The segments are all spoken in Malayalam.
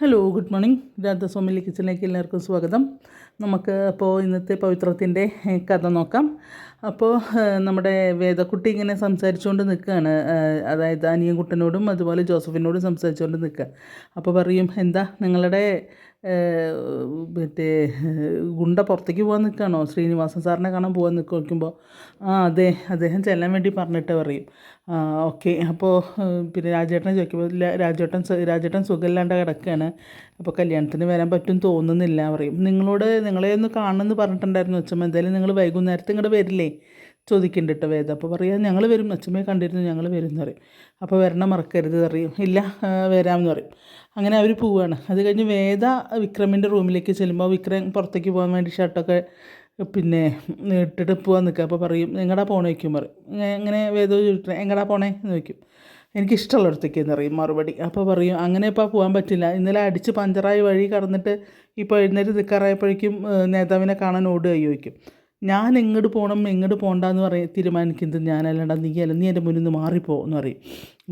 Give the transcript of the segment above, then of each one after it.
ഹലോ ഗുഡ് മോർണിംഗ് രാധസ്വാമിലി കിച്ചണിലേക്ക് എല്ലാവർക്കും സ്വാഗതം. നമുക്ക് അപ്പോൾ ഇന്നത്തെ പവിത്രത്തിന്റെ കഥ നോക്കാം. അപ്പോൾ നമ്മുടെ വേദക്കുട്ടി ഇങ്ങനെ സംസാരിച്ചുകൊണ്ട് നിൽക്കുകയാണ്. അതായത് അനിയൻകുട്ടനോടും അതുപോലെ ജോസഫിനോടും സംസാരിച്ചുകൊണ്ട് നിൽക്കുക. അപ്പോൾ പറയും എന്താ നിങ്ങളുടെ മറ്റേ ഗുണ്ട പുറത്തേക്ക് പോകാൻ നിൽക്കുകയാണോ? ശ്രീനിവാസൻ സാറിനെ കാണാൻ പോകാൻ നിൽക്കുക നോക്കുമ്പോൾ ആ അതെ അദ്ദേഹം ചെല്ലാൻ വേണ്ടി പറഞ്ഞിട്ട് പറയും. ആ ഓക്കെ അപ്പോൾ പിന്നെ രാജേട്ടനെ ചോദിക്കുമ്പോൾ രാജേട്ടൻ രാജേട്ടൻ സുഖമില്ലാണ്ട് കിടക്കുകയാണ്. അപ്പോൾ കല്യാണത്തിന് വരാൻ പറ്റും തോന്നുന്നില്ല പറയും. നിങ്ങളോട് നിങ്ങളെ ഒന്ന് കാണണമെന്ന് പറഞ്ഞിട്ടുണ്ടായിരുന്നു അച്ഛമ്മ. എന്തായാലും നിങ്ങൾ വൈകുന്നേരത്തെ ഇങ്ങോട്ട് വരില്ലേ? ചോദിക്കുന്നുണ്ട് കേട്ടോ വേദ. അപ്പോൾ പറയാം ഞങ്ങൾ വരും. അച്ഛമ്മയെ കണ്ടിരുന്നു ഞങ്ങൾ വരും എന്ന് പറയും. അപ്പോൾ വരണം മറക്കരുത് പറയും. ഇല്ല വരാമെന്ന് പറയും. അങ്ങനെ അവർ പോവുകയാണ് അത് കഴിഞ്ഞ് വേദ വിക്രമിന്റെ റൂമിലേക്ക് ചെല്ലുമ്പോൾ വിക്രം പുറത്തേക്ക് പോകാൻ വേണ്ടി ഷർട്ടൊക്കെ പിന്നെ ഇട്ടിട്ട് പോകാൻ നിൽക്കുക അപ്പോൾ പറയും എങ്ങടാ പോണേ? വയ്ക്കും പറയും. എങ്ങനെ? വേദ ചോദിക്കണേ എങ്ങടാ പോണേ? എന്ന് എനിക്കിഷ്ടമുള്ളിടത്തേക്ക് എന്ന് പറയും മറുപടി. അപ്പോൾ പറയും അങ്ങനെ ഇപ്പോൾ പോകാൻ പറ്റില്ല. ഇന്നലെ അടിച്ച് പഞ്ചറായി വഴി കടന്നിട്ട് ഇപ്പോൾ എഴുന്നേറ്റ് നിൽക്കാറായപ്പോഴേക്കും നേതാവിനെ കാണാൻ ഓടുക ചോദിക്കും. ഞാൻ എങ്ങോട്ട് പോകണം എങ്ങോട്ട് പോകണ്ടെന്ന് പറയും തീരുമാനിക്കുന്നത് ഞാനല്ലാണ്ട് നീ അല്ല നീ എന്റെ മുന്നിൽ നിന്ന് മാറിപ്പോ എന്ന് പറയും.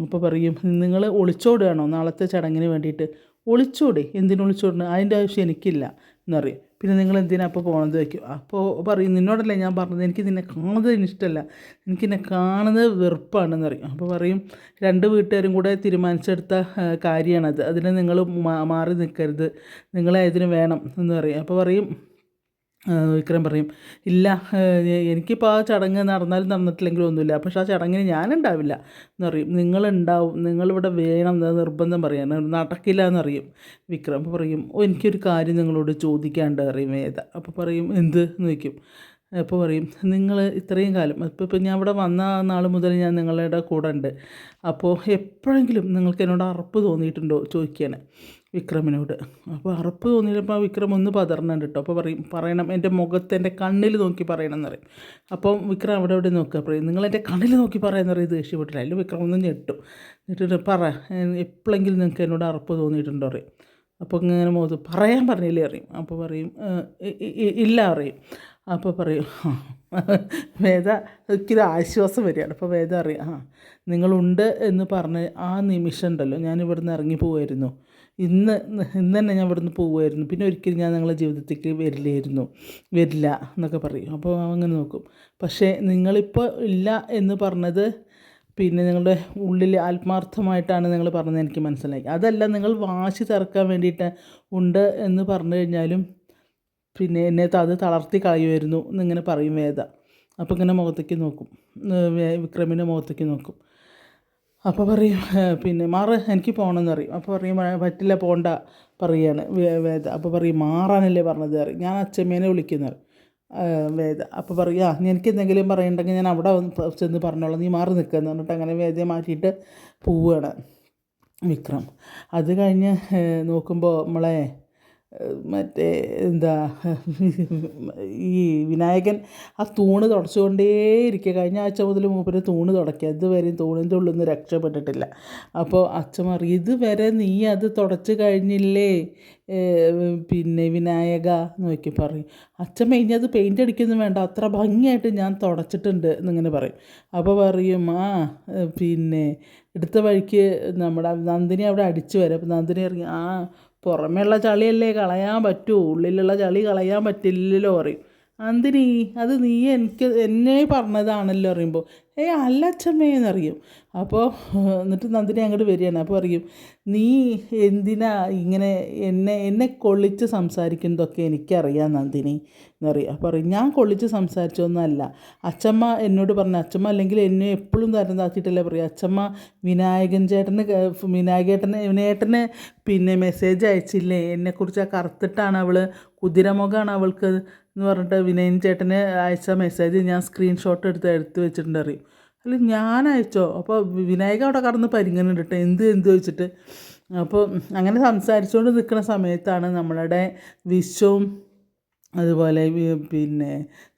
അപ്പോൾ പറയും നിങ്ങൾ ഒളിച്ചോടുകയാണോ? നാളത്തെ ചടങ്ങിന് വേണ്ടിയിട്ട്. ഒളിച്ചോടി? എന്തിനു ഒളിച്ചോടണം? അതിന്റെ ആവശ്യം എനിക്കില്ല എന്ന് പറയും. പിന്നെ നിങ്ങൾ എന്തിനാ അപ്പോൾ പോകണത് വയ്ക്കും അപ്പോൾ പറയും നിന്നോടല്ലേ ഞാൻ പറഞ്ഞത്? എനിക്ക് നിന്നെ കാണുന്നത് ഇഷ്ടമല്ല എനിക്ക് നിന്നെ കാണുന്നത് വെറുപ്പാണെന്ന് പറയും. അപ്പോൾ പറയും രണ്ട് വീട്ടുകാരും കൂടെ തീരുമാനിച്ചെടുത്ത കാര്യമാണത് അതിന് നിങ്ങൾ മാറി നിൽക്കരുത് നിങ്ങളെ ഇതിന് വേണം എന്ന് പറയും. അപ്പോൾ പറയും വിക്രം പറയും ഇല്ല എനിക്കിപ്പോൾ ആ ചടങ്ങ് നടന്നാലും നടന്നിട്ടില്ലെങ്കിലും ഒന്നുമില്ല. പക്ഷെ ആ ചടങ്ങിന് ഞാനുണ്ടാവില്ല. എന്ന് പറയും. നിങ്ങളുണ്ടാവും നിങ്ങളിവിടെ വേണം. എന്ന് നിർബന്ധം പറയാൻ നടക്കില്ല എന്നറിയും വിക്രം. പറയും ഓ എനിക്കൊരു കാര്യം നിങ്ങളോട് ചോദിക്കാണ്ട് അറിയും വേദ അപ്പോൾ പറയും എന്ത്? എന്ന് വയ്ക്കും അപ്പോൾ പറയും നിങ്ങൾ ഇത്രയും കാലം ഇപ്പോൾ ഇപ്പോൾ ഞാൻ ഇവിടെ വന്ന നാൾ മുതൽ ഞാൻ നിങ്ങളുടെ കൂടെ ഉണ്ട്. അപ്പോൾ എപ്പോഴെങ്കിലും നിങ്ങൾക്ക് എന്നോട് അറപ്പ് തോന്നിയിട്ടുണ്ടോ? ചോദിക്കാൻ വിക്രമിനോട്. അപ്പോൾ അറപ്പ് തോന്നിയപ്പോൾ വിക്രം ഒന്ന് പതർന്നുണ്ട് കേട്ടോ അപ്പോൾ പറയും പറയണം എന്റെ മുഖത്ത് എന്റെ കണ്ണിൽ നോക്കി പറയണം എന്ന് പറയും. അപ്പം വിക്രം അവിടെ അവിടെ നോക്കുക പറയും നിങ്ങൾ എന്റെ കണ്ണിൽ നോക്കി പറയാന്ന് പറയും. ദേഷ്യപ്പെട്ടില്ല. അതിൽ വിക്രം ഒന്ന് ഞെട്ടും. ഞെട്ടിട്ട് പറ എപ്പോഴെങ്കിലും നിങ്ങൾക്ക് എന്നോട് അറപ്പ് തോന്നിയിട്ടുണ്ടോ? പറയും. അപ്പോൾ ഇങ്ങനെ മോത് പറയാൻ പറഞ്ഞില്ലേ അറിയും അപ്പോൾ പറയും "ഏഹ്, ഇ- ഇ- ഇ- ഇല്ല അറിയും അപ്പോൾ പറയും. വേദ ഒരിക്കലും ആശ്വാസം വരികയാണ്. അപ്പോൾ വേദ അറിയാം ആ നിങ്ങളുണ്ട് എന്ന് പറഞ്ഞ് ആ നിമിഷം ഉണ്ടല്ലോ. ഞാൻ ഇവിടുന്ന് ഇറങ്ങി പോവായിരുന്നു. ഇന്ന് ഇന്ന് തന്നെ ഞാൻ ഇവിടുന്ന് പോവുമായിരുന്നു. പിന്നെ ഒരിക്കലും ഞാൻ നിങ്ങളുടെ ജീവിതത്തേക്ക് വരില്ലായിരുന്നു. വരില്ല എന്നൊക്കെ പറയും. അപ്പോൾ അങ്ങനെ നോക്കും. പക്ഷേ നിങ്ങളിപ്പോൾ ഇല്ല എന്ന് പറഞ്ഞത് പിന്നെ നിങ്ങളുടെ ഉള്ളിൽ ആത്മാർത്ഥമായിട്ടാണ് നിങ്ങൾ പറഞ്ഞത് എനിക്ക് മനസ്സിലായി. അതല്ല നിങ്ങൾ വാശി തറക്കാൻ വേണ്ടിയിട്ട് ഉണ്ട് എന്ന് പറഞ്ഞു കഴിഞ്ഞാലും പിന്നെ എന്നെ അത് തളർത്തി കളയുമായിരുന്നു എന്നിങ്ങനെ പറയും വേദ. അപ്പോൾ ഇങ്ങനെ മുഖത്തേക്ക് നോക്കും. വിക്രമിന്റെ മുഖത്തേക്ക് നോക്കും. അപ്പോൾ പറയും പിന്നെ മാറ് എനിക്ക് പോകണമെന്ന് പറയും. അപ്പോൾ പറയും പറ്റില്ല പോണ്ട പറയാണ് വേദ. അപ്പോൾ പറയും മാറാനല്ലേ പറഞ്ഞത് പറയും. ഞാൻ അച്ഛമ്മേനെ വിളിക്കുന്നു വേദ. അപ്പോൾ പറയും ആ എനിക്ക് എന്തെങ്കിലും പറയണ്ടെങ്കിൽ ഞാൻ അവിടെ ചെന്ന് പറഞ്ഞോളാം. നീ മാറി എന്ന് പറഞ്ഞിട്ട് അങ്ങനെ വേദയെ മാറ്റിയിട്ട് പോവുകയാണ് വിക്രം. അത് കഴിഞ്ഞ് നോക്കുമ്പോൾ നമ്മളെ മറ്റേ എന്താ ഈ വിനായകൻ ആ തൂണ് തുടച്ചുകൊണ്ടേയിരിക്കുക. കഴിഞ്ഞ ആഴ്ച മുതൽ മൂപ്പര് തൂണ് തുടക്കുക ഇതുവരെയും തൂണിന്റെ ഉള്ളിൽ നിന്ന് രക്ഷപ്പെട്ടിട്ടില്ല. അപ്പോൾ അച്ഛൻ പറയും ഇതുവരെ നീ അത് തുടച്ച് കഴിഞ്ഞില്ലേ? പിന്നെ വിനായക നോക്കി പറയും അച്ഛൻ കഴിഞ്ഞത് അത് പെയിന്റ് അടിക്കൊന്നും വേണ്ട. അത്ര ഭംഗിയായിട്ട് ഞാൻ തുടച്ചിട്ടുണ്ട് എന്നിങ്ങനെ പറയും. അപ്പോൾ പറയും ആ പിന്നെ എടുത്ത വഴിക്ക് നമ്മുടെ നന്ദിനി അവിടെ അടിച്ചു വരും. അപ്പോൾ നന്ദിനി ഇറങ്ങി ആ പുറമേയുള്ള ചളിയല്ലേ കളയാൻ പറ്റൂ ഉള്ളിലുള്ള ചളി കളയാൻ പറ്റില്ലല്ലോ പറയും. നന്ദിനി അത് നീ എനിക്ക് എന്നെ പറഞ്ഞതാണല്ലോ അറിയുമ്പോൾ ഏ അല്ല അച്ഛമ്മേ എന്നറിയും. അപ്പോൾ എന്നിട്ട് നന്ദിനി അങ്ങോട്ട് വരികയാണ്. അപ്പോൾ പറയും നീ എന്തിനാ ഇങ്ങനെ എന്നെ എന്നെ കൊള്ളിച്ച് സംസാരിക്കുന്നതൊക്കെ എനിക്കറിയാം നന്ദിനി എന്നറിയാം അപ്പോൾ പറയും ഞാൻ കൊള്ളിച്ച് സംസാരിച്ചൊന്നുമല്ല അച്ഛമ്മ എന്നോട് പറഞ്ഞു അച്ഛമ്മ അല്ലെങ്കിൽ എന്നെ എപ്പോഴും തരം താത്തിയിട്ടല്ലേ പറയും അച്ചമ്മ വിനായകൻ ചേട്ടന് വിനായകേട്ടന് വിനയേട്ടന് പിന്നെ മെസ്സേജ് അയച്ചില്ലേ? എന്നെക്കുറിച്ച് ആ കറുത്തിട്ടാണ് അവൾ കുതിരമുഖമാണ് അവൾക്ക് എന്ന് പറഞ്ഞിട്ട് വിനയൻ ചേട്ടന് അയച്ച മെസ്സേജ് ഞാൻ സ്ക്രീൻഷോട്ട് എടുത്ത് എടുത്ത് വെച്ചിട്ടുണ്ട് അറിയും. അല്ല ഞാൻ അയച്ചോ? അപ്പോൾ വിനായക അവിടെ കടന്ന് പരിങ്ങനുണ്ട് എന്ത് എന്ത് വെച്ചിട്ട് അപ്പോൾ അങ്ങനെ സംസാരിച്ചുകൊണ്ട് നിൽക്കുന്ന സമയത്താണ് നമ്മളുടെ വിശ്വവും അതുപോലെ പിന്നെ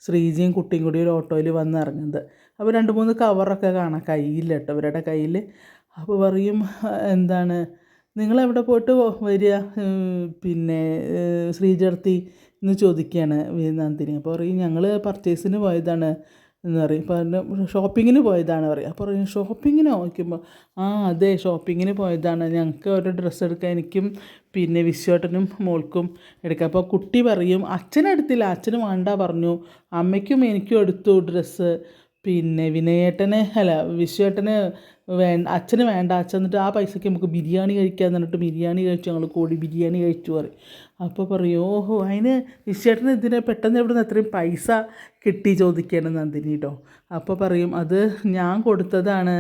ശ്രീജിയും കുട്ടിയും കൂടി ഒരു ഓട്ടോയിൽ വന്ന് ഇറങ്ങുന്നത്. അപ്പോൾ രണ്ട് മൂന്ന് കവറൊക്കെ കാണാം. കയ്യിൽ കേട്ടോ അവരുടെ കയ്യിൽ അപ്പോൾ പറയും എന്താണ് നിങ്ങളെവിടെ പോയിട്ട് വരിക? പിന്നെ ശ്രീജർത്തി എന്ന് ചോദിക്കുകയാണ് നന്ദിനി അപ്പോൾ പറയും ഞങ്ങൾ പർച്ചേസിന് പോയതാണ് എന്ന് പറയും. അപ്പോൾ ഷോപ്പിങ്ങിന് പോയതാണ് പറയും. അപ്പോൾ പറയും ഷോപ്പിങ്ങിന് നോക്കുമ്പോൾ ആ അതെ ഷോപ്പിങ്ങിന് പോയതാണ്. ഞങ്ങൾക്ക് ഒരു ഡ്രസ്സ് എടുക്കാൻ എനിക്കും പിന്നെ വിശ്വട്ടനും മോൾക്കും എടുക്കാം. അപ്പോൾ കുട്ടി പറയും അച്ഛനെടുത്തില്ല അച്ഛന് വേണ്ട പറഞ്ഞു. അമ്മയ്ക്കും എനിക്കും എടുത്തു ഡ്രസ്സ് പിന്നെ വിനയേട്ടന് അല്ല വിശ്വേട്ടന് വേ അച്ഛന് വേണ്ട. അച്ഛൻ എന്നിട്ട് ആ പൈസയ്ക്ക് നമുക്ക് ബിരിയാണി കഴിക്കാമെന്ന് പറഞ്ഞിട്ട് ബിരിയാണി കഴിച്ചു. ഞങ്ങൾ കൂടി ബിരിയാണി കഴിച്ചു പറയും. അപ്പോൾ പറയും ഓഹോ അതിന് വിശ്വേട്ടന് ഇതിനെ പെട്ടെന്ന് എവിടെ നിന്ന് അത്രയും പൈസ കിട്ടി ചോദിക്കുകയാണ് നന്ദിനി കേട്ടോ അപ്പോൾ പറയും അത് ഞാൻ കൊടുത്തതാണ്.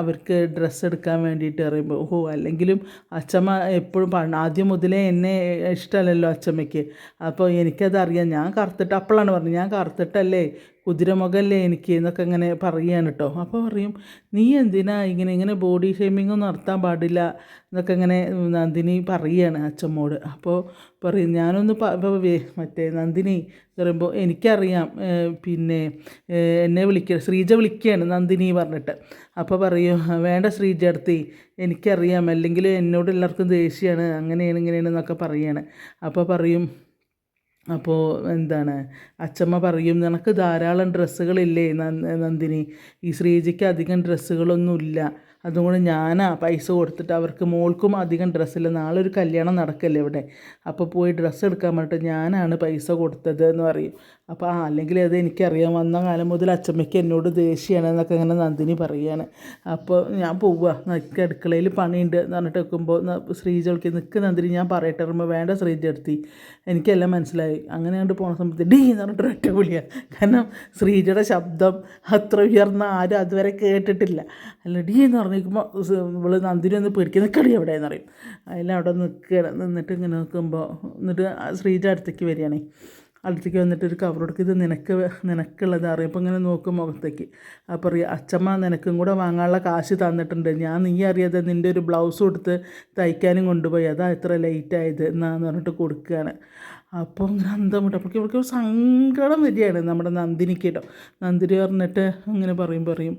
അവർക്ക് ഡ്രസ്സ് എടുക്കാൻ വേണ്ടിയിട്ട് പറയുമ്പോൾ ഓ അല്ലെങ്കിലും അച്ഛമ്മ എപ്പോഴും പറഞ്ഞു ആദ്യം മുതലേ എന്നെ ഇഷ്ടമല്ലല്ലോ അച്ഛമ്മയ്ക്ക്. അപ്പോൾ എനിക്കതറിയാം ഞാൻ കറുത്തിട്ട് അപ്പോഴാണ് പറഞ്ഞത്. ഞാൻ കറുത്തിട്ടല്ലേ കുതിരമുഖല്ലേ എനിക്ക് എന്നൊക്കെ ഇങ്ങനെ പറയുകയാണ് കേട്ടോ അപ്പോൾ പറയും നീ എന്തിനാ ഇങ്ങനെ ഇങ്ങനെ ബോഡി ഷേമിങ്ങും നടത്താൻ പാടില്ല? എന്നൊക്കെ ഇങ്ങനെ നന്ദിനി പറയുകയാണ് അച്ഛമ്മോട്. അപ്പോൾ പറയും ഞാനൊന്ന് മറ്റേ നന്ദിനി എന്ന് പറയുമ്പോൾ എനിക്കറിയാം പിന്നെ എന്നെ വിളിക്ക ശ്രീജ വിളിക്കുകയാണ് നന്ദിനി പറഞ്ഞിട്ട്. അപ്പോൾ പറയും വേണ്ട ശ്രീജ അടുത്ത് എനിക്കറിയാം അല്ലെങ്കിൽ എന്നോട് എല്ലാവർക്കും ദേഷ്യമാണ് അങ്ങനെയാണ് ഇങ്ങനെയാണ് എന്നൊക്കെ പറയുകയാണ് അപ്പോൾ പറയും അപ്പോൾ എന്താണ് അച്ചമ്മ പറയും നിനക്ക് ധാരാളം ഡ്രസ്സുകളില്ലേ നന്ദിനി? ഈ ശ്രീജയ്ക്ക് അധികം ഡ്രസ്സുകളൊന്നുമില്ല. അതുകൊണ്ട് ഞാനാ പൈസ കൊടുത്തിട്ട് അവർക്ക് മോൾക്കും അധികം ഡ്രസ്സില്ല നാളെ ഒരു കല്യാണം നടക്കല്ലേ ഇവിടെ. അപ്പോൾ പോയി ഡ്രസ്സ് എടുക്കാൻ പറഞ്ഞിട്ട് ഞാനാണ് പൈസ കൊടുത്തത് എന്ന് പറയും. അപ്പോൾ ആ അല്ലെങ്കിൽ അത് എനിക്കറിയാം വന്ന കാലം മുതൽ അച്ചമ്മയ്ക്ക് എന്നോട് ദേഷ്യമാണ് എന്നൊക്കെ അങ്ങനെ നന്ദിനി പറയുകയാണ് അപ്പോൾ ഞാൻ പോവുക നിൽക്ക് അടുക്കളയിൽ പണിയുണ്ട് എന്ന് പറഞ്ഞിട്ട് വെക്കുമ്പോൾ ശ്രീജ വിളിക്കുക നിൽക്ക് നന്ദിനി ഞാൻ പറയട്ടെ. പറയുമ്പോൾ വേണ്ട ശ്രീജ എടുത്തി എനിക്കെല്ലാം മനസ്സിലായി. അങ്ങനെ കണ്ട് പോണ സമയത്ത് ഡീ എന്ന് പറഞ്ഞിട്ട് ഒറ്റ വിളിയാണ് കാരണം ശ്രീജയുടെ ശബ്ദം അത്ര ഉയർന്ന ആരും അതുവരെ കേട്ടിട്ടില്ല. അല്ല ഡീ എന്ന് പറഞ്ഞിരിക്കുമ്പോൾ ഇവൾ നന്ദിനി ഒന്ന് പേടിക്കുക നിൽക്കടി എവിടെ എന്ന് പറയും അതിലവിടെ നിൽക്കുക നിന്നിട്ട് ഇങ്ങനെ നിൽക്കുമ്പോൾ എന്നിട്ട് ശ്രീജ അടുത്തേക്ക് വരികയാണേ. അടുത്തേക്ക് വന്നിട്ട് ഒരു കവർ ഇത് നിനക്ക് നിനക്കുള്ളത് അറിയാം. അപ്പോൾ ഇങ്ങനെ നോക്കും മുഖത്തേക്ക്. അപ്പോൾ അറിയാം അച്ഛമ്മ നിനക്കും കൂടെ വാങ്ങാനുള്ള കാശ് തന്നിട്ടുണ്ട്. ഞാൻ നീ അറിയാതെ നിന്റെ ഒരു ബ്ലൗസ് കൊടുത്ത് തയ്ക്കാനും കൊണ്ടുപോയി. അതാ ഇത്ര ലേറ്റ് ആയത് എന്നാന്ന് പറഞ്ഞിട്ട് കൊടുക്കുകയാണ്. അപ്പോൾ അന്തം വിട്ടു അപ്പോൾ ഇവർക്ക് സങ്കടം വരികയാണ് നമ്മുടെ നന്ദിനിക്ക് കേട്ടോ. നന്ദിനി പറഞ്ഞിട്ട് അങ്ങനെ പറയും പറയും.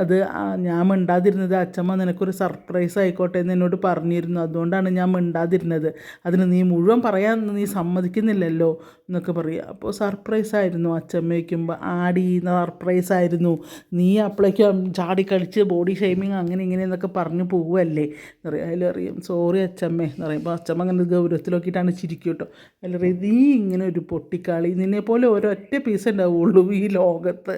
അത് ഞാൻ മിണ്ടാതിരുന്നത് അച്ഛമ്മ നിനക്കൊരു സർപ്രൈസ് ആയിക്കോട്ടെ എന്ന് എന്നോട് പറഞ്ഞിരുന്നു. അതുകൊണ്ടാണ് ഞാൻ മിണ്ടാതിരുന്നത്. അതിന് നീ മുഴുവൻ പറയാൻ നീ സമ്മതിക്കുന്നില്ലല്ലോ എന്നൊക്കെ പറയും. അപ്പോൾ സർപ്രൈസ് ആയിരുന്നു അച്ഛമ്മ വയ്ക്കുമ്പോൾ ആടി സർപ്രൈസ് ആയിരുന്നു. നീ അപ്പോഴേക്കും ചാടി കളിച്ച് ബോഡി ഷെയ്മിങ് അങ്ങനെ ഇങ്ങനെ എന്നൊക്കെ പറഞ്ഞു പോവല്ലേ എന്ന് പറയും. അതിലറിയും സോറി അച്ഛമ്മേ എന്ന് പറയുമ്പോൾ അച്ഛമ്മ അങ്ങനെ ഗൗരവത്തിൽ നോക്കിയിട്ടാണ് ചിരിക്കും കേട്ടോ അതിലറിയും നീ ഇങ്ങനെ ഒരു പൊട്ടിക്കാളി നിന്നെപ്പോലെ ഒരൊറ്റ പീസ് ഉണ്ടാവുള്ളൂ ഈ ലോകത്ത്.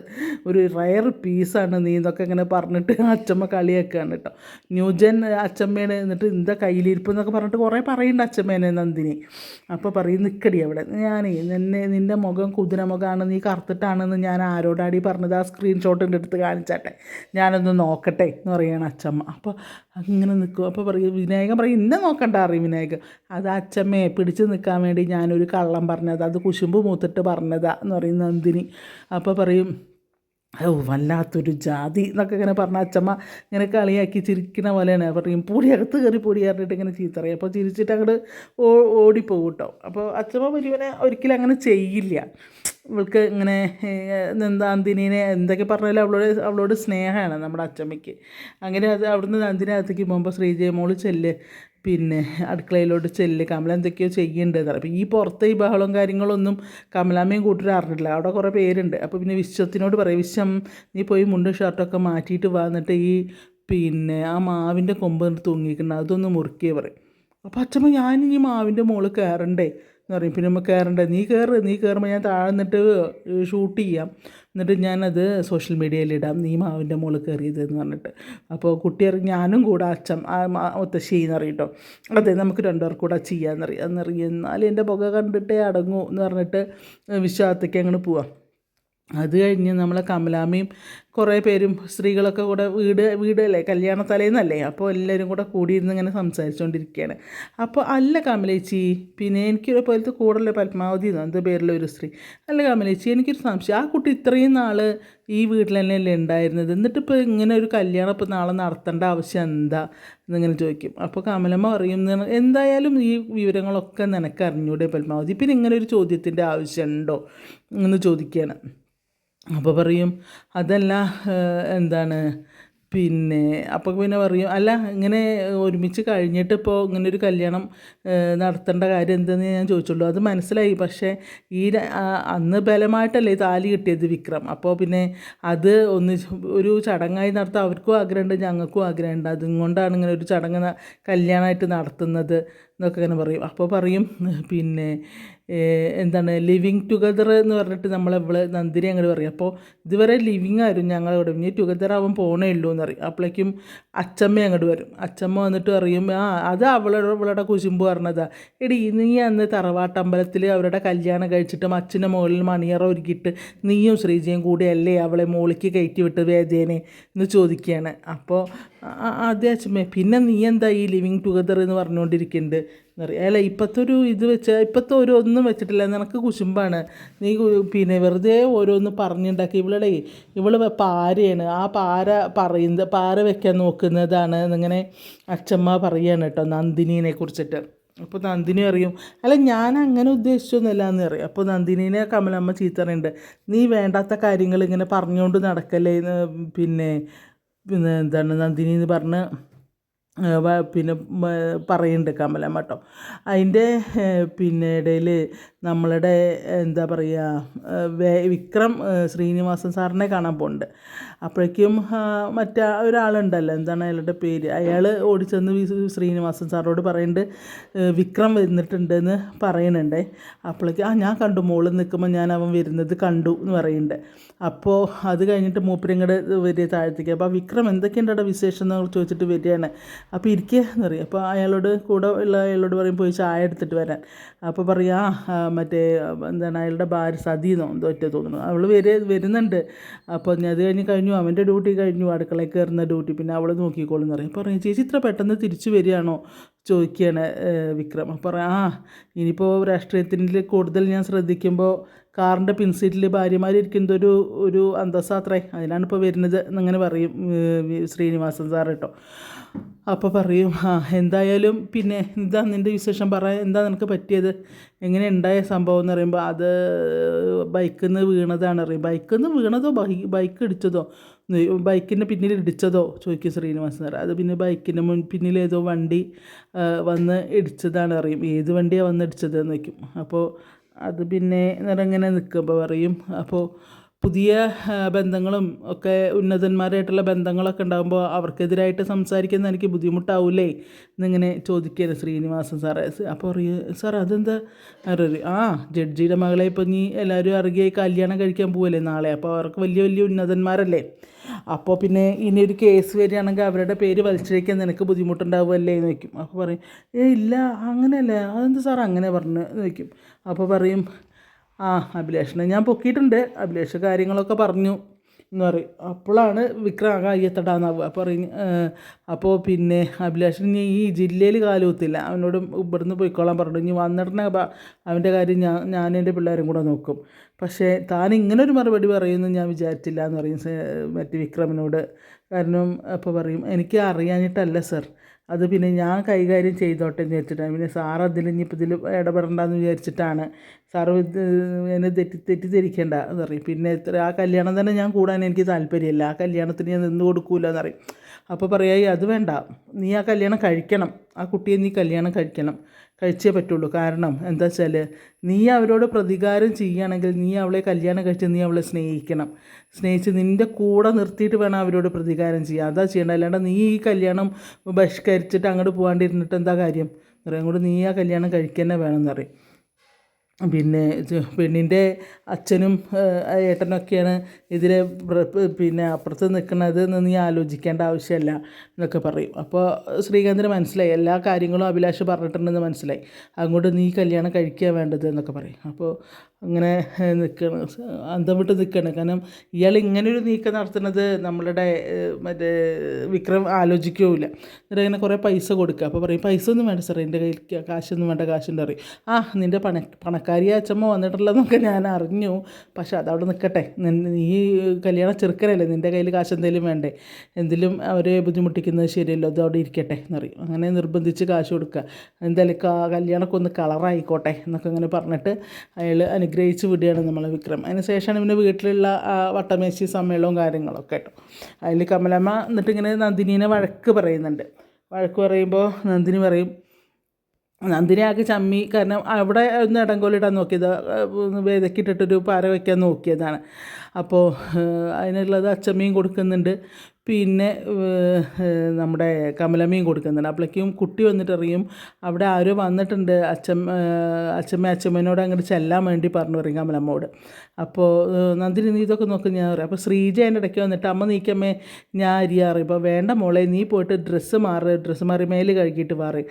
ഒരു റയർ പീസാണ് നീ എന്നൊക്കെ ഇങ്ങനെ പറഞ്ഞിട്ട് അച്ചമ്മ കളിയാക്കുകയാണ് കേട്ടോ. ന്യൂജൻ അച്ചമ്മേനെ എന്നിട്ട് എന്താ കയ്യിലിരിപ്പ് എന്നൊക്കെ പറഞ്ഞിട്ട് കുറേ പറയുന്നുണ്ട് അച്ചമ്മേനെ നന്ദിനി. അപ്പോൾ പറയും നിൽക്കടി അവിടെ. ഞാനേ നിന്നെ നിന്റെ മുഖം കുതിരമുഖമാണ് നീ കറുത്തിട്ടാണെന്ന് ഞാൻ ആരോടാടി പറഞ്ഞത്? ആ സ്ക്രീൻഷോട്ടിന്റെ അടുത്ത് കാണിച്ചാട്ടെ. ഞാനൊന്ന് നോക്കട്ടെ എന്ന് പറയുകയാണ് അച്ചമ്മ. അപ്പോൾ അങ്ങനെ നിൽക്കും. അപ്പോൾ പറയും വിനായകൻ പറയും ഇന്നെ നോക്കണ്ട അറിയും വിനായകൻ. അത് അച്ഛമ്മയെ പിടിച്ച് നിൽക്കാൻ വേണ്ടി ഞാനൊരു കള്ളം പറഞ്ഞത് അത് കുശുമ്പ് മൂത്തിട്ട് പറഞ്ഞതാ എന്ന് പറയും നന്ദിനി. അപ്പോൾ പറയും ഓ വല്ലാത്തൊരു ജാതി എന്നൊക്കെ ഇങ്ങനെ പറഞ്ഞ അച്ഛമ്മ ഇങ്ങനെ കളിയാക്കി ചിരിക്കുന്ന പോലെയാണ്. പറയും പൊടിയകത്ത് കയറി പൊടി പറഞ്ഞിട്ട് ഇങ്ങനെ ചീത്തറയും. അപ്പോൾ ചിരിച്ചിട്ട് അങ്ങോട്ട് ഓ ഓടിപ്പോകും കേട്ടോ അപ്പോൾ അച്ഛമ്മ വലിയവനെ ഒരിക്കലും അങ്ങനെ ചെയ്യില്ല. ഇവൾക്ക് ഇങ്ങനെ എന്താ നന്ദിനീനെ എന്തൊക്കെ പറഞ്ഞാലും അവളോട് അവളോട് സ്നേഹമാണ് നമ്മുടെ അച്ചമ്മയ്ക്ക്. അങ്ങനെ അത് അവിടുന്ന് നന്ദിനകത്തേക്ക് പോകുമ്പോൾ ശ്രീജയ മോൾ ചെല്ല്. പിന്നെ അടുക്കളയിലോട്ട് ചെല്ല്. കമല എന്തൊക്കെയോ ചെയ്യുന്നുണ്ട് അപ്പോൾ ഈ പുറത്തെ ഈ ബഹളവും കാര്യങ്ങളൊന്നും കമലാമ്മയും കൂട്ടരും അറിഞ്ഞിട്ടില്ല. അവിടെ കുറേ പേരുണ്ട്. അപ്പോൾ പിന്നെ വിശ്വത്തിനോട് പറയും വിശ്വം നീ പോയി മുണ്ടും ഷർട്ടൊക്കെ മാറ്റിയിട്ട് വന്നിട്ട് ഈ പിന്നെ ആ മാവിന്റെ കൊമ്പ് തൂങ്ങിക്കണം. അതൊന്ന് മുറുക്കിയേ പറയും. അപ്പോൾ അച്ഛമ്മ ഞാൻ ഈ മാവിന്റെ മുകളിൽ കയറണ്ടേ? എന്ന് പറയും. പിന്നെ നമ്മൾ കയറണ്ടേ? നീ കയറ് നീ കയറുമ്പോൾ ഞാൻ താഴ്ന്നിട്ട് ഷൂട്ട് ചെയ്യാം. എന്നിട്ട് ഞാനത് സോഷ്യൽ മീഡിയയിൽ ഇടാം. നീ മാവിന്റെ മുകളിൽ കയറിയത് എന്ന് പറഞ്ഞിട്ട്. അപ്പോൾ കുട്ടി അറിയും ഞാനും കൂടെ അച്ഛൻ മുത്തശ്ശി എന്നറിയട്ടോ? അതെ നമുക്ക് രണ്ടുപേർ കൂടെ ചെയ്യാമെന്നറിയാം എന്നറിയാം എന്നാലും എന്റെ പുക കണ്ടിട്ടേ അടങ്ങൂ എന്ന് പറഞ്ഞിട്ട് വിശ്വാസത്തേക്ക് അങ്ങോട്ട് പോവാം. അത് കഴിഞ്ഞ് നമ്മളെ കമലാമ്മയും കുറേ പേരും സ്ത്രീകളൊക്കെ കൂടെ വീട് വീടല്ലേ? കല്യാണ തലേന്നല്ലേ? അപ്പോൾ എല്ലാവരും കൂടെ കൂടിയിരുന്ന് ഇങ്ങനെ സംസാരിച്ചുകൊണ്ടിരിക്കുകയാണ് അപ്പോൾ അല്ല കമലേച്ചി പിന്നെ എനിക്കൊരു പോലത്തെ കൂടുതൽ പത്മാവതി എന്ത് ഒരു സ്ത്രീ. അല്ല കമലേച്ചി എനിക്കൊരു സംശയം. ആ കുട്ടി ഇത്രയും നാൾ ഈ വീട്ടിൽ തന്നെയല്ലേ ഉണ്ടായിരുന്നത്? എന്നിട്ട് ഇപ്പോൾ ഇങ്ങനെ ഒരു കല്യാണം ഇപ്പോൾ നാളെ നടത്തേണ്ട ആവശ്യം എന്താ? എന്നിങ്ങനെ ചോദിക്കും. അപ്പോൾ കമലമ്മ അറിയുന്ന എന്തായാലും ഈ വിവരങ്ങളൊക്കെ നിനക്ക് അറിഞ്ഞൂടെ പത്മാവതി? പിന്നെ ഇങ്ങനെ ഒരു ചോദ്യത്തിന്റെ ആവശ്യമുണ്ടോ? എന്ന് ചോദിക്കുകയാണ്. അപ്പോൾ പറയും അതല്ല എന്താണ്? പിന്നെ അപ്പോൾ പിന്നെ പറയും അല്ല ഇങ്ങനെ ഒരുമിച്ച് കഴിഞ്ഞിട്ട് ഇപ്പോൾ ഇങ്ങനെ ഒരു കല്യാണം നടത്തേണ്ട കാര്യം എന്തെന്ന് ഞാൻ ചോദിച്ചുള്ളൂ അത് മനസ്സിലായി പക്ഷേ ഈ അന്ന് ബലമായിട്ടല്ലേ താലി കിട്ടിയത് വിക്രം. അപ്പോൾ പിന്നെ അത് ഒന്ന് ഒരു ചടങ്ങായി നടത്താൻ അവർക്കും ആഗ്രഹമുണ്ട് ഞങ്ങൾക്കും ആഗ്രഹമുണ്ട്. അതുകൊണ്ടാണ് ഇങ്ങനെ ഒരു ചടങ്ങ് കല്യാണമായിട്ട് നടത്തുന്നത്. എന്നൊക്കെ ഇങ്ങനെ പറയും. അപ്പോൾ പറയും പിന്നെ എന്താണ് ലിവിങ് ടുഗദർ എന്ന് പറഞ്ഞിട്ട് നമ്മൾ ഇവിടെ നന്ദിനി അങ്ങോട്ട് പറയും. അപ്പോൾ ഇതുവരെ ലിവിങ് ആയിരുന്നു ഞങ്ങളിവിടെ ഇനി ടുഗദർ ആവാൻ പോണേ ഉള്ളൂ എന്ന് പറയും. അപ്പോഴേക്കും അച്ചമ്മ അങ്ങോട്ട് വരും. അച്ചമ്മ വന്നിട്ട് പറയും ആ അത് അവളുടെ ഇവളുടെ കുശുമ്പ് പറഞ്ഞതാ. എടി നീ അന്ന് തറവാട്ടമ്പലത്തിൽ അവരുടെ കല്യാണം കഴിച്ചിട്ടും അച്ഛന്റെ മുകളിൽ മണിയറ ഒരുക്കിയിട്ട് നീയും ശ്രീജയും കൂടി അല്ലേ അവളെ മോളിക്ക് കയറ്റി വിട്ട് വേദേനെ എന്ന് ചോദിക്കുകയാണ് അപ്പോൾ അതേ അച്ഛമ്മേ പിന്നെ നീ എന്താ ഈ ലിവിങ് ടുഗദർ എന്ന് പറഞ്ഞുകൊണ്ടിരിക്കുന്നുണ്ട് എന്ന് പറയും. അല്ല ഇപ്പോഴത്തെ ഒരു ഇത് വെച്ച് ഇപ്പോഴത്തെ ഒരു ഒന്നും വെച്ചിട്ടില്ല. നിനക്ക് കുശുമ്പാണ്. നീ പിന്നെ വെറുതെ ഓരോന്ന് പറഞ്ഞുണ്ടാക്കി. ഇവളുടെ ഇവൾ പാരയാണ്. ആ പാര പറയുന്നത് പാര വെക്കാൻ നോക്കുന്നതാണ് എന്നിങ്ങനെ അച്ഛമ്മ പറയാണ് കേട്ടോ നന്ദിനീനെ കുറിച്ചിട്ട്. അപ്പോൾ നന്ദിനി അറിയും അല്ല ഞാൻ അങ്ങനെ ഉദ്ദേശിച്ചൊന്നുമില്ല എന്ന് പറയും. അപ്പോൾ നന്ദിനീനെ കമലമ്മ ചീത്തറിയുണ്ട് നീ വേണ്ടാത്ത കാര്യങ്ങൾ ഇങ്ങനെ പറഞ്ഞുകൊണ്ട് നടക്കല്ലേ? പിന്നെ പിന്നെ എന്താണ് നന്ദിനി എന്ന് പറഞ്ഞ് പിന്നെ പറയുന്നുണ്ട് കമലമ്മ കേട്ടോ. അതിന്റെ പിന്നെ ഇടയിൽ നമ്മളുടെ എന്താ പറയുക വിക്രം ശ്രീനിവാസൻ സാറിനെ കാണാൻ പോകുന്നുണ്ട് അപ്പോഴേക്കും മറ്റേ ഒരാളുണ്ടല്ലോ എന്താണ് അയാളുടെ പേര്? അയാൾ ഓടിച്ചെന്ന് ശ്രീനിവാസൻ സാറോട് പറയുന്നുണ്ട് വിക്രം വന്നിട്ടുണ്ടെന്ന് പറയുന്നുണ്ട്. അപ്പോഴേക്കും ആ ഞാൻ കണ്ടു മോളിൽ നിൽക്കുമ്പോൾ ഞാൻ അവൻ വരുന്നത് കണ്ടു എന്ന് പറയുന്നുണ്ട്. അപ്പോൾ അത് കഴിഞ്ഞിട്ട് മൂപ്പരിങ്ങടെ വരിക താഴത്തേക്ക്. അപ്പോൾ വിക്രം എന്തൊക്കെയുണ്ട് അവിടെ വിശേഷം എന്ന് ചോദിച്ചിട്ട് വരികയാണ്. അപ്പോൾ ഇരിക്കുക എന്ന് പറയും. അപ്പോൾ അയാളോട് കൂടെ ഉള്ള അയാളോട് പറയും പോയി ചായ എടുത്തിട്ട് വരാൻ. അപ്പോൾ പറയാ മറ്റേ എന്താണ് അയാളുടെ ഭാര്യ സതീന്നോ ഒറ്റ തോന്നുന്നു. അവൾ വരെ വരുന്നുണ്ട്. അപ്പോൾ ഞാൻ അത് കഴിഞ്ഞ് കഴിഞ്ഞു അവന്റെ ഡ്യൂട്ടി കഴിഞ്ഞു അടുക്കളയിൽ കയറുന്ന ഡ്യൂട്ടി. പിന്നെ അവൾ നോക്കിക്കോളും എന്ന് പറയും. പറയും ചേച്ചി ഇത്ര പെട്ടെന്ന് തിരിച്ചു വരികയാണോ? ചോദിക്കുകയാണ് വിക്രം. അപ്പോൾ ആ ഇനിയിപ്പോൾ രാഷ്ട്രീയത്തിൽ കൂടുതൽ ഞാൻ ശ്രദ്ധിക്കുമ്പോൾ കാറിന്റെ പിൻസീറ്റിൽ ഭാര്യമാർ ഇരിക്കുന്നത് ഒരു ഒരു അന്തസ്സാത്രേ. അതിനാണ് ഇപ്പോൾ വരുന്നത് എന്നങ്ങനെ പറയും ശ്രീനിവാസൻ സാർ കേട്ടോ. അപ്പോൾ പറയും ആ എന്തായാലും പിന്നെ എന്താ നിന്റെ വിശേഷം പറ എന്താ നിനക്ക് പറ്റിയത്? എങ്ങനെ ഉണ്ടായ സംഭവം എന്ന് പറയുമ്പോൾ അത് ബൈക്കിൽ നിന്ന് വീണതാണ് അറിയും ബൈക്കിൽ നിന്ന് വീണതോ ബൈക്ക് ഇടിച്ചതോ? ബൈക്കിന്റെ പിന്നിൽ ഇടിച്ചതോ? ചോദിക്കും ശ്രീനിവാസൻ സാർ അത് പിന്നെ ബൈക്കിന്റെ മുൻ പിന്നിൽ ഏതോ വണ്ടി വന്ന് ഇടിച്ചതാണ് അറിയും ഏത് വണ്ടിയാണ് വന്ന് ഇടിച്ചത് എന്ന് വയ്ക്കും അപ്പോൾ അത് പിന്നെ നിറങ്ങനെ നിൽക്കുമ്പോൾ പറയും അപ്പോൾ പുതിയ ബന്ധങ്ങളും ഒക്കെ ഉന്നതന്മാരായിട്ടുള്ള ബന്ധങ്ങളൊക്കെ ഉണ്ടാകുമ്പോൾ അവർക്കെതിരായിട്ട് സംസാരിക്കുന്ന എനിക്ക് ബുദ്ധിമുട്ടാവില്ലേ എന്നിങ്ങനെ ചോദിക്കുകയാണ് ശ്രീനിവാസൻ സാറേ. അപ്പോൾ പറയും സാർ അതെന്താ? അറിയ ആ ജഡ്ജിയുടെ മകളെ ഇപ്പം നീ എല്ലാവരും അറിയുകയായി കല്യാണം കഴിക്കാൻ പോവല്ലേ നാളെ. അപ്പോൾ അവർക്ക് വലിയ വലിയ ഉന്നതന്മാരല്ലേ. അപ്പോൾ പിന്നെ ഇനി ഒരു കേസ് വരികയാണെങ്കിൽ അവരുടെ പേര് വലിച്ചിഴയ്ക്കാൻ നിനക്ക് ബുദ്ധിമുട്ടുണ്ടാവുമല്ലേ എന്ന് വയ്ക്കും അപ്പോൾ പറയും ഏ ഇല്ല അങ്ങനെയല്ല. അതെന്താ സാർ അങ്ങനെ പറഞ്ഞു? എന്ന് വയ്ക്കും അപ്പോൾ പറയും ആ അഭിലാഷിനെ ഞാൻ പൊക്കിയിട്ടുണ്ട്. അഭിലാഷ് കാര്യങ്ങളൊക്കെ പറഞ്ഞു എന്ന് പറയും. അപ്പോഴാണ് വിക്രം ആകെ അയ്യത്തടാന്നാവുക. അപ്പോൾ പറയും അപ്പോൾ പിന്നെ അഭിലാഷൻ ഇനി ഈ ജില്ലയിൽ കാലുകുത്തില്ല അവനോട് ഇവിടുന്ന് പോയിക്കോളാൻ പറഞ്ഞു. ഇനി വന്നിടണ അവന്റെ കാര്യം ഞാൻ ഞാൻ എന്റെ പിള്ളേരും കൂടെ നോക്കും. പക്ഷേ താൻ ഇങ്ങനെ ഒരു മറുപടി പറയുമെന്ന് ഞാൻ വിചാരിച്ചില്ല എന്ന് പറയും മറ്റേ വിക്രമിനോട്. കാരണം അപ്പോൾ പറയും എനിക്ക് അറിയാനിട്ടല്ല സർ. അത് പിന്നെ ഞാൻ കൈകാര്യം ചെയ്തോട്ടെ എന്ന് വിചാരിച്ചിട്ടാണ്. പിന്നെ സാർ അതിൽ ഇനിയിപ്പോൾ ഇതിൽ ഇടപെടണ്ടെന്ന് വിചാരിച്ചിട്ടാണ്. സാറ് ഇത് എന്നെ തെറ്റി തെറ്റിദ്ധരിക്കേണ്ട എന്ന് പറയും. പിന്നെ ഇത്ര ആ കല്യാണം തന്നെ ഞാൻ കൂടാൻ എനിക്ക് താല്പര്യമില്ല. ആ കല്യാണത്തിന് ഞാൻ നിന്ന് കൊടുക്കൂല എന്ന് പറയും. അപ്പോൾ പറയായി അത് വേണ്ട. നീ ആ കല്യാണം കഴിക്കണം. ആ കുട്ടിയെ നീ കല്യാണം കഴിക്കണം. കഴിച്ചേ പറ്റുള്ളൂ. കാരണം എന്താ വെച്ചാൽ നീ അവരോട് പ്രതികാരം ചെയ്യുകയാണെങ്കിൽ നീ അവളെ കല്യാണം കഴിച്ച് നീ അവളെ സ്നേഹിക്കണം. സ്നേഹിച്ച് നിന്റെ കൂടെ നിർത്തിയിട്ട് വേണം അവരോട് പ്രതികാരം ചെയ്യുക അതാ ചെയ്യേണ്ടത്. അല്ലാണ്ട് നീ ഈ കല്യാണം ബഹിഷ്കരിച്ചിട്ട് അങ്ങോട്ട് പോകാണ്ടിരുന്നിട്ട് എന്താ കാര്യം? പറയും. അങ്ങോട്ട് നീ ആ കല്യാണം കഴിക്കുക വേണമെന്ന് പറയും. പിന്നെ പെണ്ണിന്റെ അച്ഛനും ഏട്ടനൊക്കെയാണ് ഇതിലെ പിന്നെ അപ്പുറത്ത് നിൽക്കുന്നത് എന്ന് നീ ആലോചിക്കേണ്ട ആവശ്യമില്ല എന്നൊക്കെ പറയും. അപ്പോൾ ശ്രീകാന്തിന് മനസ്സിലായി. എല്ലാ കാര്യങ്ങളും അഭിലാഷ് പറഞ്ഞിട്ടുണ്ടെന്ന് മനസ്സിലായി. അങ്ങോട്ട് നീ കല്യാണം കഴിക്കുക വേണ്ടത് എന്നൊക്കെ പറയും. അപ്പോൾ അങ്ങനെ നിൽക്കണം അന്തം വിട്ട് നിൽക്കണം കാരണം ഇയാൾ ഇങ്ങനൊരു നീക്കം നടത്തുന്നത് നമ്മളുടെ മറ്റേ വിക്രം ആലോചിക്കുകയില്ല എന്നിട്ട് അങ്ങനെ കുറേ പൈസ കൊടുക്കുക അപ്പോൾ പറയും പൈസ ഒന്നും വേണ്ട സാറേ എന്റെ കയ്യിൽ കാശൊന്നും വേണ്ട കാശുണ്ട് പറയും. ആ നിന്റെ പണ പണക്കാരി അച്ഛമ്മ വന്നിട്ടുള്ളതെന്നൊക്കെ ഞാൻ അറിഞ്ഞു. പക്ഷെ അതവിടെ നിൽക്കട്ടെ നീ കല്യാണ ചെറുക്കനല്ലേ നിന്റെ കയ്യിൽ കാശ് എന്തെങ്കിലും വേണ്ടേ? എന്തെങ്കിലും അവരെ ബുദ്ധിമുട്ടിക്കുന്നത് ശരിയല്ലോ അത് അവിടെ ഇരിക്കട്ടെ എന്ന് പറയും. അങ്ങനെ നിർബന്ധിച്ച് കാശ് കൊടുക്കുക എന്തായാലും കല്യാണമൊക്കെ ഒന്ന് കളറായിക്കോട്ടെ എന്നൊക്കെ അങ്ങനെ പറഞ്ഞിട്ട് അയാൾ അനുഗ്രഹിച്ച് വിടുകയാണ് നമ്മളെ വിക്രം. അതിന് ശേഷമാണ് പിന്നെ വീട്ടിലുള്ള വട്ടമേശി സമ്മേളനവും കാര്യങ്ങളൊക്കെ കേട്ടോ. അതിൽ കമലമ്മ എന്നിട്ട് ഇങ്ങനെ നന്ദിനീനെ വഴക്ക് പറയുന്നുണ്ട്. വഴക്ക് പറയുമ്പോൾ നന്ദിനി പറയും നന്ദിനി ആകെ ചമ്മി കാരണം അവിടെ ഒന്ന് ഇടങ്കോലിടാൻ നോക്കിയത് വേദക്കിട്ടിട്ടൊരു പാര വയ്ക്കാൻ നോക്കിയതാണ്. അപ്പോൾ അതിനുള്ളത് അച്ചമ്മയും കൊടുക്കുന്നുണ്ട്. പിന്നെ നമ്മുടെ കമലമ്മയും കൊടുക്കുന്നുണ്ട്. അപ്പോഴേക്കും കുട്ടി വന്നിട്ടറിയും അവിടെ ആരോ വന്നിട്ടുണ്ട് അച്ഛമ്മ അച്ഛമ്മ അച്ഛമ്മേനോട് അങ്ങോട്ട് ചെല്ലാൻ വേണ്ടി പറഞ്ഞു പറയും കമലമ്മോട് അപ്പോൾ നന്ദിനി നീ ഇതൊക്കെ നോക്കി ഞാൻ പറയും. അപ്പോൾ ശ്രീജ എന്റെ ഇടയ്ക്ക് വന്നിട്ട് അമ്മ നീക്കമ്മേ ഞാൻ അരിയാറ് ഇപ്പോൾ വേണ്ട മോളെ നീ പോയിട്ട് ഡ്രസ്സ് മാറ് ഡ്രസ്സ് മാറി മേൽ കഴുകിയിട്ട് മാറി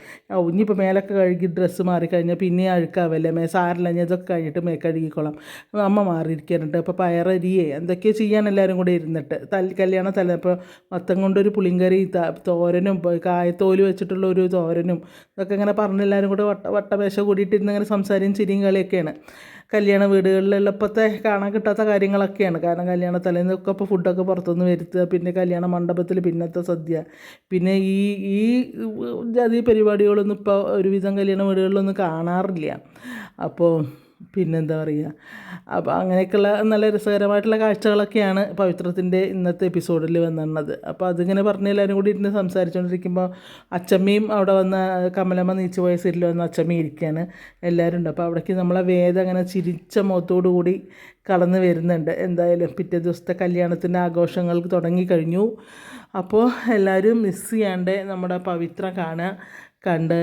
ഇനിയിപ്പോൾ മേലൊക്കെ കഴുകി ഡ്രസ്സ് മാറി കഴിഞ്ഞാൽ പിന്നെ അഴുക്കാവല്ലേ? മേ സാരില്ല ഞാൻ ഇതൊക്കെ കഴിഞ്ഞിട്ട് മേ കഴുകിക്കോളാം. അമ്മ മാറിയിരിക്കാറുണ്ട് അപ്പോൾ പയറരിയേ എന്തൊക്കെയോ ചെയ്യാൻ എല്ലാവരും കൂടെ ഇരുന്നിട്ട്. തൽ കല്യാണ തല അപ്പോൾ മത്തം കൊണ്ടൊരു പുളിങ്കറി തോരനും കായത്തോൽ വെച്ചിട്ടുള്ള ഒരു തോരനും ഇതൊക്കെ ഇങ്ങനെ പറഞ്ഞ് എല്ലാവരും കൂടെ വട്ട വട്ടമേശ കൂടിയിട്ടിരുന്ന് ഇങ്ങനെ സംസാരം ചിരിയും കളിയൊക്കെയാണ്. കല്യാണ വീടുകളിലുള്ള ഇപ്പോഴത്തെ കാണാൻ കിട്ടാത്ത കാര്യങ്ങളൊക്കെയാണ്. കാരണം കല്യാണ തലേന്നൊക്കെ ഇപ്പോൾ ഫുഡൊക്കെ പുറത്തുനിന്ന് വരുത്തുക പിന്നെ കല്യാണ മണ്ഡപത്തിൽ പിന്നത്തെ സദ്യ. പിന്നെ ഈ ഈ ജാതി പരിപാടികളൊന്നും ഇപ്പോൾ ഒരുവിധം കല്യാണ വീടുകളിലൊന്നും കാണാറില്ല. അപ്പോൾ പിന്നെന്താ പറയുക? അപ്പോൾ അങ്ങനെയൊക്കെയുള്ള നല്ല രസകരമായിട്ടുള്ള കാഴ്ചകളൊക്കെയാണ് പവിത്രത്തിന്റെ ഇന്നത്തെ എപ്പിസോഡിൽ വന്നിരുന്നത്. അപ്പോൾ അതിങ്ങനെ പറഞ്ഞ് എല്ലാവരും കൂടി ഇരുന്ന് സംസാരിച്ചുകൊണ്ടിരിക്കുമ്പോൾ അച്ചമ്മയും അവിടെ വന്ന കമലമ്മ നീച്ചു പോയ സീരിയൽ വന്ന അച്ചമ്മ ഇരിക്കുകയാണ് എല്ലാവരും ഉണ്ട്. അപ്പോൾ അവിടേക്ക് നമ്മളെ വേദം അങ്ങനെ ചിരിച്ച മുഖത്തോടു കൂടി കടന്നു വരുന്നുണ്ട്. എന്തായാലും പിറ്റേ ദിവസത്തെ കല്യാണത്തിന്റെ ആഘോഷങ്ങൾ തുടങ്ങിക്കഴിഞ്ഞു. അപ്പോൾ എല്ലാവരും മിസ് ചെയ്യാണ്ട് നമ്മുടെ പവിത്ര കാണുക. കണ്ട്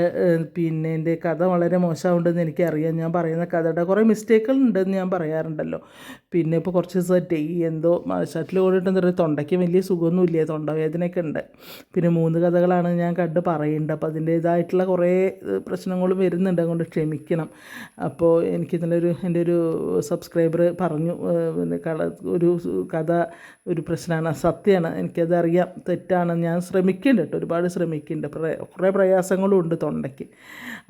പിന്നെ എന്റെ കഥ വളരെ മോശമാവുണ്ടെന്ന് എനിക്കറിയാം. ഞാൻ പറയുന്ന കഥയുടെ കുറേ മിസ്റ്റേക്കുകൾ ഉണ്ടെന്ന് ഞാൻ പറയാറുണ്ടല്ലോ. പിന്നെ ഇപ്പോൾ കുറച്ച് ദിവസമായിട്ട് ഈ എന്തോ ഷട്ടിൽ ഓടിയിട്ട് എന്താ പറയുക തൊണ്ടയ്ക്ക് വലിയ സുഖമൊന്നുമില്ല തൊണ്ടവേദനയൊക്കെ ഉണ്ട്. പിന്നെ മൂന്ന് കഥകളാണ് ഞാൻ കണ്ട് പറയുന്നുണ്ട് അപ്പോൾ അതിന്റേതായിട്ടുള്ള കുറേ പ്രശ്നങ്ങളും വരുന്നുണ്ട്. അതുകൊണ്ട് ക്ഷമിക്കണം. അപ്പോൾ എനിക്ക് ഇന്നലെ ഒരു എന്റെ ഒരു സബ്സ്ക്രൈബർ പറഞ്ഞു ഒരു കഥ ഒരു പ്രശ്നമാണ്. സത്യമാണ്. എനിക്കത് അറിയാം തെറ്റാണ് ഞാൻ ശ്രമിക്കുന്നുണ്ട് കേട്ടോ. ഒരുപാട് ശ്രമിക്കുന്നുണ്ട്. കുറേ പ്രയാസങ്ങളും ഉണ്ട് തൊണ്ടയ്ക്ക്.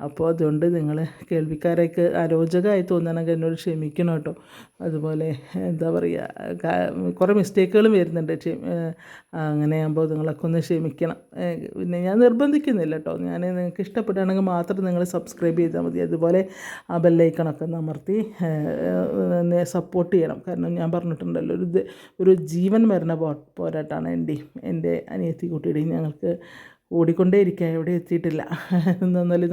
അപ്പോൾ അതുകൊണ്ട് നിങ്ങൾ കേൾവിക്കാരേക്ക് അരോചകമായി തോന്നണമെങ്കിൽ എന്നോട് ക്ഷമിക്കണം കേട്ടോ. അതുപോലെ എന്താ പറയുക കുറേ മിസ്റ്റേക്കുകളും വരുന്നുണ്ട്. അങ്ങനെയാകുമ്പോൾ നിങ്ങളൊക്കെ ഒന്ന് ക്ഷമിക്കണം. പിന്നെ ഞാൻ നിർബന്ധിക്കുന്നില്ല കേട്ടോ. ഞാൻ നിങ്ങൾക്ക് ഇഷ്ടപ്പെടുകയാണെങ്കിൽ മാത്രം നിങ്ങൾ സബ്സ്ക്രൈബ് ചെയ്താൽ മതി. അതുപോലെ ആ ബെല്ലൈക്കണൊക്കെ അമർത്തി എന്നെ സപ്പോർട്ട് ചെയ്യണം. കാരണം ഞാൻ പറഞ്ഞിട്ടുണ്ടല്ലോ ഒരു ഒരു ജീവൻ മരണ പോരാട്ടാണ് എന്റെയും എന്റെ അനിയത്തി കുട്ടിയുടെയും ഞങ്ങൾക്ക് ഓടിക്കൊണ്ടേയിരിക്കുക എവിടെ എത്തിയിട്ടില്ല.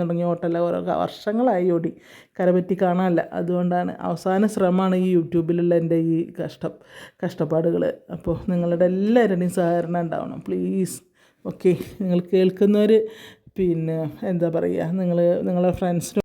തുടങ്ങിയ ഓട്ടല്ല ഓരോ വർഷങ്ങളായി ഓടി. കരപറ്റി കാണാനല്ല. അതുകൊണ്ടാണ് അവസാന ശ്രമമാണ് ഈ യൂട്യൂബിലുള്ള എന്റെ ഈ കഷ്ടം കഷ്ടപ്പാടുകൾ അപ്പോൾ നിങ്ങളുടെ എല്ലാവരുടെയും സഹകരണം ഉണ്ടാവണം. പ്ലീസ്. ഓക്കെ. നിങ്ങൾ കേൾക്കുന്നവർ പിന്നെ എന്താ പറയുക? നിങ്ങൾ നിങ്ങളുടെ ഫ്രണ്ട്സിനും